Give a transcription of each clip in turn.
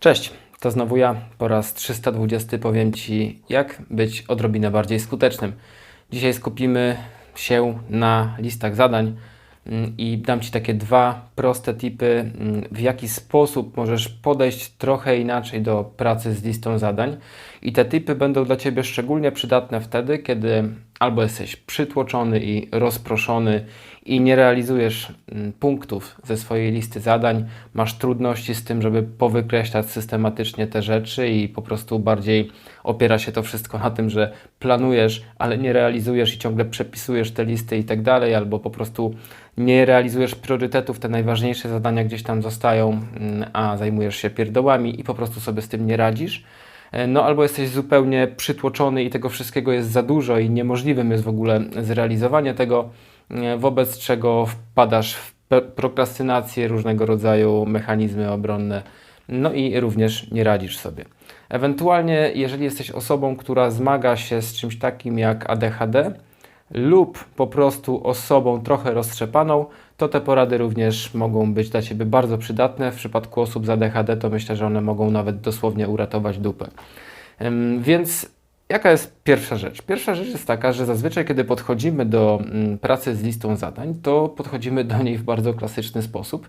Cześć, to znowu ja. Po raz 320 powiem Ci, jak być odrobinę bardziej skutecznym. Dzisiaj skupimy się na listach zadań mm, i dam Ci takie dwa proste tipy, mm, w jaki sposób możesz podejść trochę inaczej do pracy z listą zadań. I te tipy będą dla Ciebie szczególnie przydatne wtedy, kiedy albo jesteś przytłoczony i rozproszony i nie realizujesz mm, punktów ze swojej listy zadań, masz trudności z tym, żeby powykreślać systematycznie te rzeczy i po prostu bardziej opiera się to wszystko na tym, że planujesz, ale nie realizujesz i ciągle przepisujesz te listy i tak dalej, albo po prostu nie realizujesz priorytetów, te najważniejsze zadania gdzieś tam zostają, mm, a zajmujesz się pierdołami i po prostu sobie z tym nie radzisz. E, No albo jesteś zupełnie przytłoczony i tego wszystkiego jest za dużo i niemożliwym jest w ogóle zrealizowanie tego, wobec czego wpadasz w prokrastynację, różnego rodzaju mechanizmy obronne, no i również nie radzisz sobie. Ewentualnie, jeżeli jesteś osobą, która zmaga się z czymś takim jak ADHD lub po prostu osobą trochę roztrzepaną, to te porady również mogą być dla Ciebie bardzo przydatne. W przypadku osób z ADHD to myślę, że one mogą nawet dosłownie uratować dupę. Więc jaka jest pierwsza rzecz? Pierwsza rzecz jest taka, że zazwyczaj, kiedy podchodzimy do mm, pracy z listą zadań, to podchodzimy do niej w bardzo klasyczny sposób.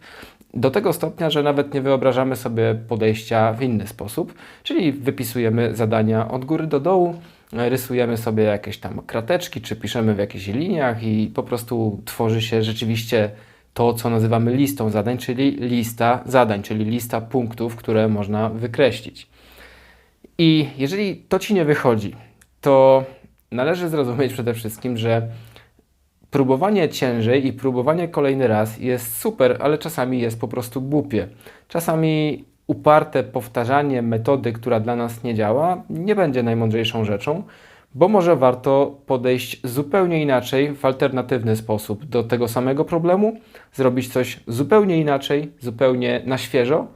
Do tego stopnia, że nawet nie wyobrażamy sobie podejścia w inny sposób, czyli wypisujemy zadania od góry do dołu, rysujemy sobie jakieś tam krateczki, czy piszemy w jakichś liniach i po prostu tworzy się rzeczywiście to, co nazywamy listą zadań, czyli lista zadań, czyli lista punktów, które można wykreślić. I jeżeli to ci nie wychodzi, to należy zrozumieć przede wszystkim, że próbowanie ciężej i próbowanie kolejny raz jest super, ale czasami jest po prostu głupie. Czasami uparte powtarzanie metody, która dla nas nie działa, nie będzie najmądrzejszą rzeczą, bo może warto podejść zupełnie inaczej, w alternatywny sposób do tego samego problemu, zrobić coś zupełnie inaczej, zupełnie na świeżo,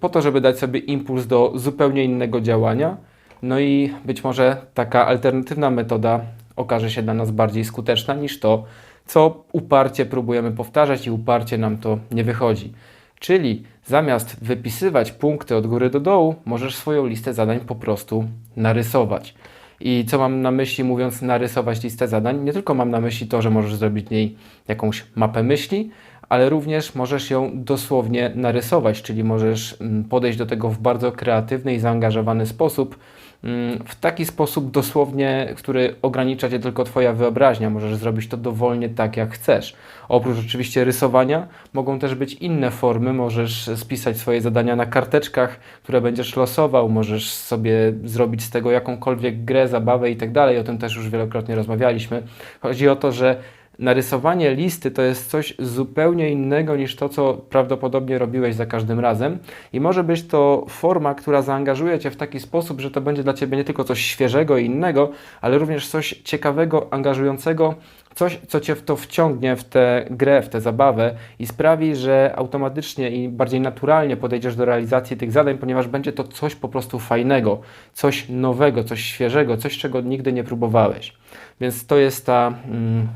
po to, żeby dać sobie impuls do zupełnie innego działania. No i być może taka alternatywna metoda okaże się dla nas bardziej skuteczna niż to, co uparcie próbujemy powtarzać i uparcie nam to nie wychodzi. Czyli zamiast wypisywać punkty od góry do dołu, możesz swoją listę zadań po prostu narysować. I co mam na myśli, mówiąc narysować listę zadań? Nie tylko mam na myśli to, że możesz zrobić w niej jakąś mapę myśli, ale również możesz ją dosłownie narysować, czyli możesz mm, podejść do tego w bardzo kreatywny i zaangażowany sposób, mm, w taki sposób dosłownie, który ogranicza cię tylko Twoja wyobraźnia. Możesz zrobić to dowolnie tak, jak chcesz. Oprócz oczywiście rysowania, mogą też być inne formy. Możesz spisać swoje zadania na karteczkach, które będziesz losował. Możesz sobie zrobić z tego jakąkolwiek grę, zabawę i tak dalej. O tym też już wielokrotnie rozmawialiśmy. Chodzi o to, że narysowanie listy to jest coś zupełnie innego niż to, co prawdopodobnie robiłeś za każdym razem. I może być to forma, która zaangażuje Cię w taki sposób, że to będzie dla Ciebie nie tylko coś świeżego i innego, ale również coś ciekawego, angażującego, coś, co Cię w to wciągnie, w tę grę, w tę zabawę i sprawi, że automatycznie i bardziej naturalnie podejdziesz do realizacji tych zadań, ponieważ będzie to coś po prostu fajnego, coś nowego, coś świeżego, coś, czego nigdy nie próbowałeś. Więc to jest ta. Mm,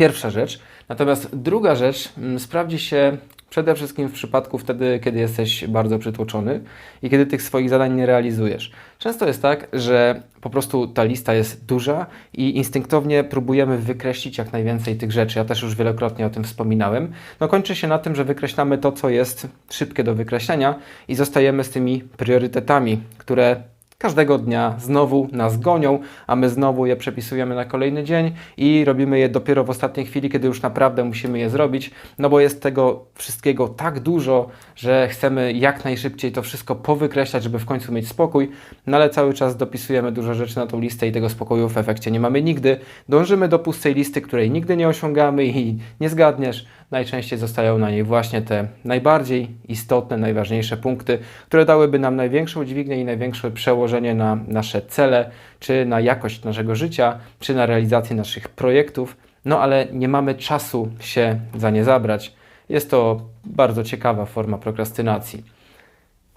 Pierwsza rzecz. Natomiast druga rzecz mm, sprawdzi się przede wszystkim w przypadku wtedy, kiedy jesteś bardzo przytłoczony i kiedy tych swoich zadań nie realizujesz. Często jest tak, że po prostu ta lista jest duża i instynktownie próbujemy wykreślić jak najwięcej tych rzeczy. Ja też już wielokrotnie o tym wspominałem. No kończy się na tym, że wykreślamy to, co jest szybkie do wykreślenia i zostajemy z tymi priorytetami, które każdego dnia znowu nas gonią, a my znowu je przepisujemy na kolejny dzień i robimy je dopiero w ostatniej chwili, kiedy już naprawdę musimy je zrobić, no bo jest tego wszystkiego tak dużo, że chcemy jak najszybciej to wszystko powykreślać, żeby w końcu mieć spokój, no ale cały czas dopisujemy dużo rzeczy na tą listę i tego spokoju w efekcie nie mamy nigdy. Dążymy do pustej listy, której nigdy nie osiągamy i nie zgadniesz, najczęściej zostają na niej właśnie te najbardziej istotne, najważniejsze punkty, które dałyby nam największą dźwignię i największe przełożenie na nasze cele, czy na jakość naszego życia, czy na realizację naszych projektów. No ale nie mamy czasu się za nie zabrać. Jest to bardzo ciekawa forma prokrastynacji.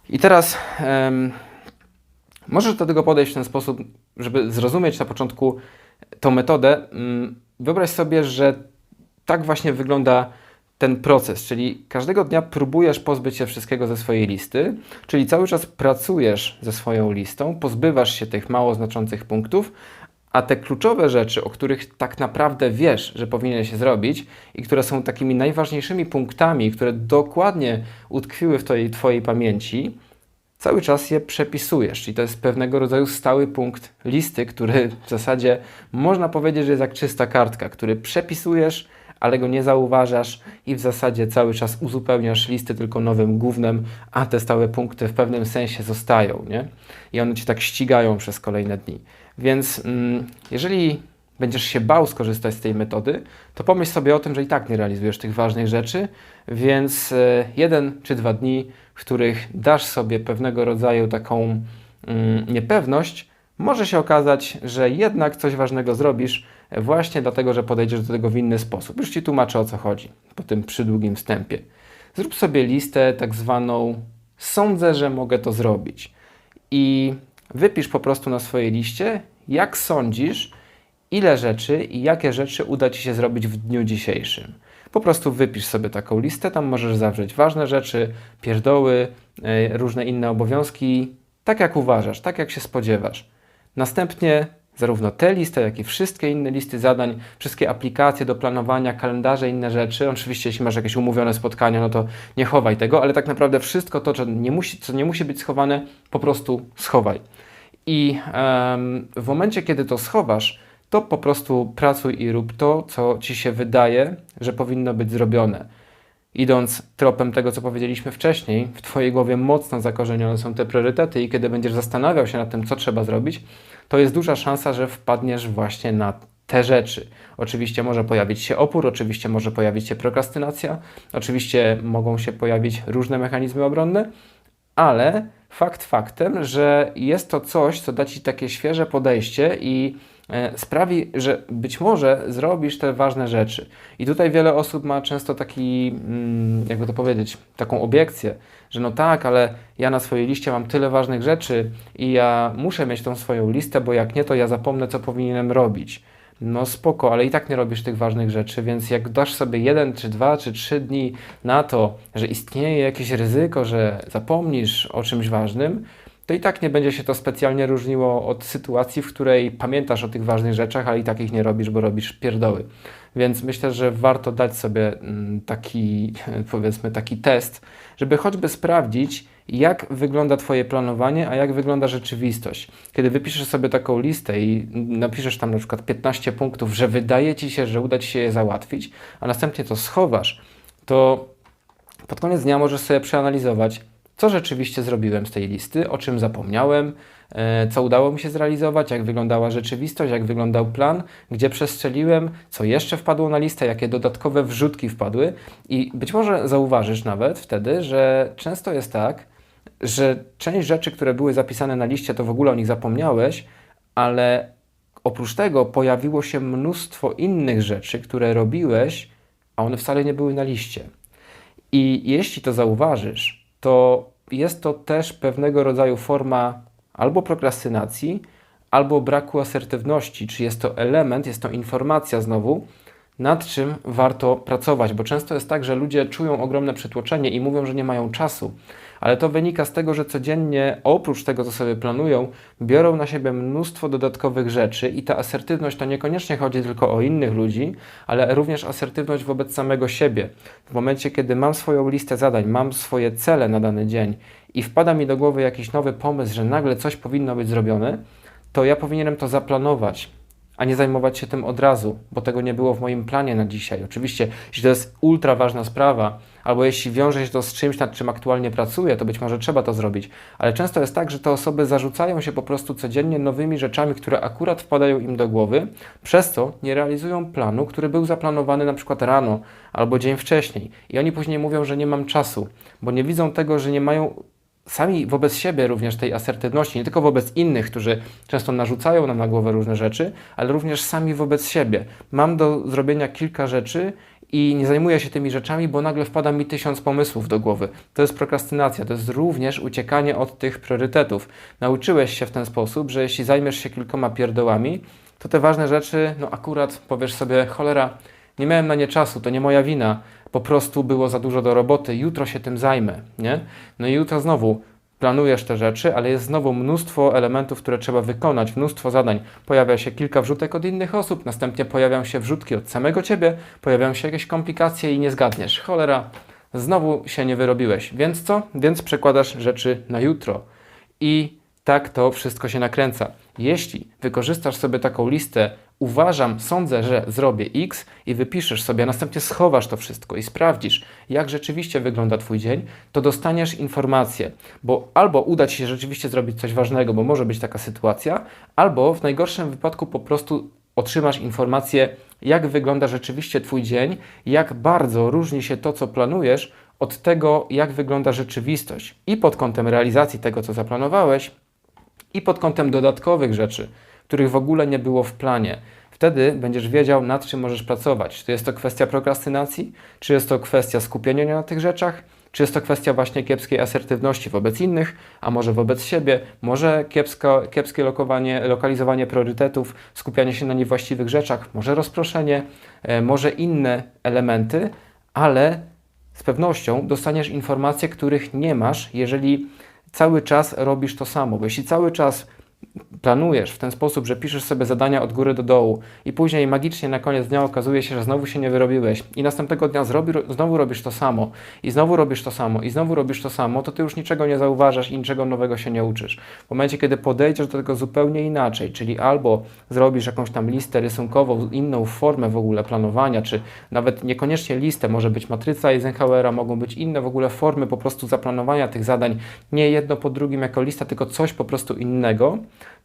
I teraz em, możesz do tego podejść w ten sposób, żeby zrozumieć na początku tą metodę. mm, Wyobraź sobie, że tak właśnie wygląda ten proces, czyli każdego dnia próbujesz pozbyć się wszystkiego ze swojej listy, czyli cały czas pracujesz ze swoją listą, pozbywasz się tych mało znaczących punktów, a te kluczowe rzeczy, o których tak naprawdę wiesz, że powinieneś się zrobić i które są takimi najważniejszymi punktami, które dokładnie utkwiły w twojej pamięci, cały czas je przepisujesz. Czyli to jest pewnego rodzaju stały punkt listy, który w zasadzie można powiedzieć, że jest jak czysta kartka, który przepisujesz, ale go nie zauważasz i w zasadzie cały czas uzupełniasz listy tylko nowym głównym, a te stałe punkty w pewnym sensie zostają, nie? I one cię tak ścigają przez kolejne dni. Więc mm, jeżeli będziesz się bał skorzystać z tej metody, to pomyśl sobie o tym, że i tak nie realizujesz tych ważnych rzeczy, więc e, jeden czy dwa dni, w których dasz sobie pewnego rodzaju taką mm, niepewność, może się okazać, że jednak coś ważnego zrobisz, właśnie dlatego, że podejdziesz do tego w inny sposób. Już Ci tłumaczę o co chodzi po tym przydługim wstępie. Zrób sobie listę tak zwaną sądzę, że mogę to zrobić. I wypisz po prostu na swojej liście, jak sądzisz, ile rzeczy i jakie rzeczy uda Ci się zrobić w dniu dzisiejszym. Po prostu wypisz sobie taką listę, tam możesz zawrzeć ważne rzeczy, pierdoły, yy, różne inne obowiązki, tak jak uważasz, tak jak się spodziewasz. Następnie zarówno tę listę, jak i wszystkie inne listy zadań, wszystkie aplikacje do planowania, kalendarze, inne rzeczy. Oczywiście, jeśli masz jakieś umówione spotkania, no to nie chowaj tego, ale tak naprawdę wszystko to, co nie musi, co nie musi być schowane, po prostu schowaj. I um, w momencie, kiedy to schowasz, to po prostu pracuj i rób to, co ci się wydaje, że powinno być zrobione. Idąc tropem tego, co powiedzieliśmy wcześniej, w Twojej głowie mocno zakorzenione są te priorytety, i kiedy będziesz zastanawiał się nad tym, co trzeba zrobić, to jest duża szansa, że wpadniesz właśnie na te rzeczy. Oczywiście może pojawić się opór, oczywiście może pojawić się prokrastynacja, oczywiście mogą się pojawić różne mechanizmy obronne, ale fakt faktem, że jest to coś, co da Ci takie świeże podejście i sprawi, że być może zrobisz te ważne rzeczy. I tutaj wiele osób ma często taki, mm, jakby to powiedzieć, taką obiekcję, że no tak, ale ja na swojej liście mam tyle ważnych rzeczy i ja muszę mieć tą swoją listę, bo jak nie, to ja zapomnę, co powinienem robić. No spoko, ale i tak nie robisz tych ważnych rzeczy, więc jak dasz sobie jeden, czy dwa, czy trzy dni na to, że istnieje jakieś ryzyko, że zapomnisz o czymś ważnym, to i tak nie będzie się to specjalnie różniło od sytuacji, w której pamiętasz o tych ważnych rzeczach, ale i tak ich nie robisz, bo robisz pierdoły. Więc myślę, że warto dać sobie mm, taki, powiedzmy, taki test, żeby choćby sprawdzić, jak wygląda Twoje planowanie, a jak wygląda rzeczywistość. Kiedy wypiszesz sobie taką listę i napiszesz tam na przykład 15 punktów, że wydaje Ci się, że uda Ci się je załatwić, a następnie to schowasz, to pod koniec dnia możesz sobie przeanalizować, co rzeczywiście zrobiłem z tej listy, o czym zapomniałem, e, co udało mi się zrealizować, jak wyglądała rzeczywistość, jak wyglądał plan, gdzie przestrzeliłem, co jeszcze wpadło na listę, jakie dodatkowe wrzutki wpadły i być może zauważysz nawet wtedy, że często jest tak, że część rzeczy, które były zapisane na liście, to w ogóle o nich zapomniałeś, ale oprócz tego pojawiło się mnóstwo innych rzeczy, które robiłeś, a one wcale nie były na liście. I jeśli to zauważysz, to jest to też pewnego rodzaju forma albo prokrastynacji, albo braku asertywności, czy jest to element, jest to informacja znowu, nad czym warto pracować, bo często jest tak, że ludzie czują ogromne przytłoczenie i mówią, że nie mają czasu, ale to wynika z tego, że codziennie oprócz tego, co sobie planują, biorą na siebie mnóstwo dodatkowych rzeczy i ta asertywność to niekoniecznie chodzi tylko o innych ludzi, ale również asertywność wobec samego siebie. W momencie, kiedy mam swoją listę zadań, mam swoje cele na dany dzień i wpada mi do głowy jakiś nowy pomysł, że nagle coś powinno być zrobione, to ja powinienem to zaplanować a nie zajmować się tym od razu, bo tego nie było w moim planie na dzisiaj. Oczywiście, jeśli to jest ultra ważna sprawa, albo jeśli wiąże się to z czymś, nad czym aktualnie pracuję, to być może trzeba to zrobić. Ale często jest tak, że te osoby zarzucają się po prostu codziennie nowymi rzeczami, które akurat wpadają im do głowy, przez co nie realizują planu, który był zaplanowany na przykład rano albo dzień wcześniej. I oni później mówią, że nie mam czasu, bo nie widzą tego, że nie mają sami wobec siebie również tej asertywności, nie tylko wobec innych, którzy często narzucają nam na głowę różne rzeczy, ale również sami wobec siebie. Mam do zrobienia kilka rzeczy i nie zajmuję się tymi rzeczami, bo nagle wpada mi tysiąc pomysłów do głowy. To jest prokrastynacja, to jest również uciekanie od tych priorytetów. Nauczyłeś się w ten sposób, że jeśli zajmiesz się kilkoma pierdołami, to te ważne rzeczy, no akurat powiesz sobie, cholera, nie miałem na nie czasu, to nie moja wina, po prostu było za dużo do roboty, jutro się tym zajmę, nie? No i jutro znowu planujesz te rzeczy, ale jest znowu mnóstwo elementów, które trzeba wykonać, mnóstwo zadań. Pojawia się kilka wrzutek od innych osób, następnie pojawiają się wrzutki od samego ciebie, pojawiają się jakieś komplikacje i nie zgadniesz. Cholera, znowu się nie wyrobiłeś. Więc co? Więc przekładasz rzeczy na jutro. I tak to wszystko się nakręca. Jeśli wykorzystasz sobie taką listę, uważam, sądzę, że zrobię X i wypiszesz sobie, a następnie schowasz to wszystko i sprawdzisz, jak rzeczywiście wygląda Twój dzień, to dostaniesz informację, bo albo uda Ci się rzeczywiście zrobić coś ważnego, bo może być taka sytuacja, albo w najgorszym wypadku po prostu otrzymasz informację, jak wygląda rzeczywiście Twój dzień, jak bardzo różni się to, co planujesz, od tego, jak wygląda rzeczywistość i pod kątem realizacji tego, co zaplanowałeś, i pod kątem dodatkowych rzeczy, których w ogóle nie było w planie. Wtedy będziesz wiedział, nad czym możesz pracować. Czy jest to kwestia prokrastynacji, czy jest to kwestia skupienia się na tych rzeczach, czy jest to kwestia właśnie kiepskiej asertywności wobec innych, a może wobec siebie, może kiepsko, kiepskie lokowanie, lokalizowanie priorytetów, skupianie się na niewłaściwych rzeczach, może rozproszenie, e, może inne elementy, ale z pewnością dostaniesz informacje, których nie masz, jeżeli cały czas robisz to samo. Bo jeśli cały czas planujesz w ten sposób, że piszesz sobie zadania od góry do dołu i później magicznie na koniec dnia okazuje się, że znowu się nie wyrobiłeś i następnego dnia zrobi, znowu robisz to samo i znowu robisz to samo i znowu robisz to samo, to ty już niczego nie zauważasz i niczego nowego się nie uczysz. W momencie, kiedy podejdziesz do tego zupełnie inaczej, czyli albo zrobisz jakąś tam listę rysunkową, inną formę w ogóle planowania, czy nawet niekoniecznie listę, może być matryca Eisenhowera, mogą być inne w ogóle formy po prostu zaplanowania tych zadań, nie jedno po drugim jako lista, tylko coś po prostu innego,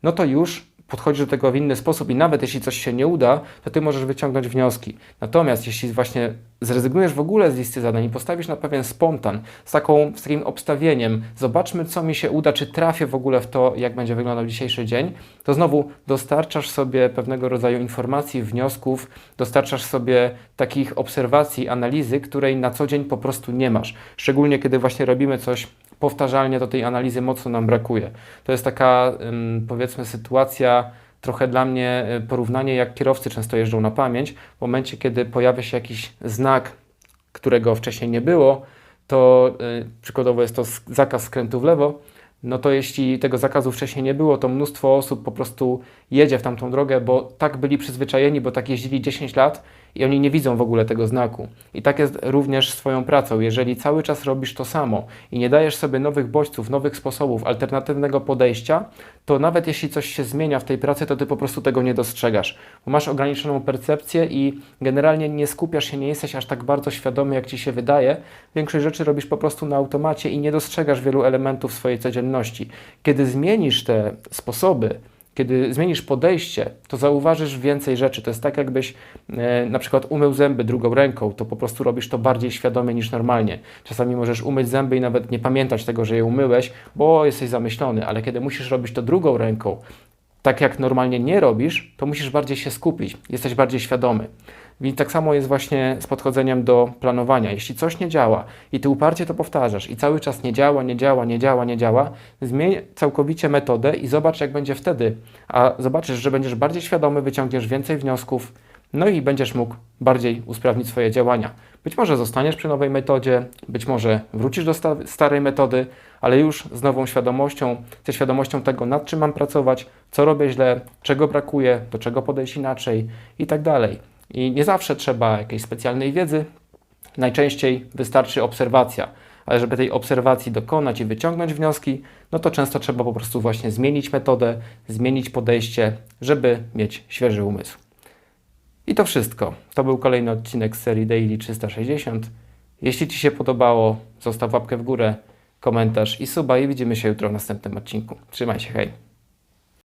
no to już podchodzisz do tego w inny sposób i nawet jeśli coś się nie uda, to ty możesz wyciągnąć wnioski. Natomiast jeśli właśnie zrezygnujesz w ogóle z listy zadań i postawisz na pewien spontan, z, taką, z takim obstawieniem, zobaczmy co mi się uda, czy trafię w ogóle w to, jak będzie wyglądał dzisiejszy dzień, to znowu dostarczasz sobie pewnego rodzaju informacji, wniosków, dostarczasz sobie takich obserwacji, analizy, której na co dzień po prostu nie masz. Szczególnie kiedy właśnie robimy coś powtarzalnie, to tej analizy mocno nam brakuje. To jest taka, powiedzmy, sytuacja, trochę dla mnie y, porównanie, jak kierowcy często jeżdżą na pamięć. W momencie, kiedy pojawia się jakiś znak, którego wcześniej nie było, to y, przykładowo jest to zakaz skrętu w lewo, no to jeśli tego zakazu wcześniej nie było, to mnóstwo osób po prostu jedzie w tamtą drogę, bo tak byli przyzwyczajeni, bo tak jeździli 10 lat i oni nie widzą w ogóle tego znaku. I tak jest również swoją pracą. Jeżeli cały czas robisz to samo i nie dajesz sobie nowych bodźców, nowych sposobów, alternatywnego podejścia, to nawet jeśli coś się zmienia w tej pracy, to ty po prostu tego nie dostrzegasz, bo masz ograniczoną percepcję i generalnie nie skupiasz się, nie jesteś aż tak bardzo świadomy, jak ci się wydaje. Większość rzeczy robisz po prostu na automacie i nie dostrzegasz wielu elementów swojej codzienności. Kiedy zmienisz te sposoby, kiedy zmienisz podejście, to zauważysz więcej rzeczy. To jest tak, jakbyś e, na przykład umył zęby drugą ręką, to po prostu robisz to bardziej świadomie niż normalnie. Czasami możesz umyć zęby i nawet nie pamiętać tego, że je umyłeś, bo jesteś zamyślony, ale kiedy musisz robić to drugą ręką, tak jak normalnie nie robisz, to musisz bardziej się skupić, jesteś bardziej świadomy. I tak samo jest właśnie z podchodzeniem do planowania. Jeśli coś nie działa i ty uparcie to powtarzasz i cały czas nie działa, nie działa, nie działa, nie działa, zmień całkowicie metodę i zobacz, jak będzie wtedy. A zobaczysz, że będziesz bardziej świadomy, wyciągniesz więcej wniosków, no i będziesz mógł bardziej usprawnić swoje działania. Być może zostaniesz przy nowej metodzie, być może wrócisz do sta starej metody, ale już z nową świadomością, ze świadomością tego, nad czym mam pracować, co robię źle, czego brakuje, do czego podejść inaczej i tak dalej. I nie zawsze trzeba jakiejś specjalnej wiedzy, najczęściej wystarczy obserwacja. Ale żeby tej obserwacji dokonać i wyciągnąć wnioski, no to często trzeba po prostu właśnie zmienić metodę, zmienić podejście, żeby mieć świeży umysł. I to wszystko. To był kolejny odcinek serii Daily 360. Jeśli Ci się podobało, zostaw łapkę w górę, komentarz i suba i widzimy się jutro w następnym odcinku. Trzymaj się, hej!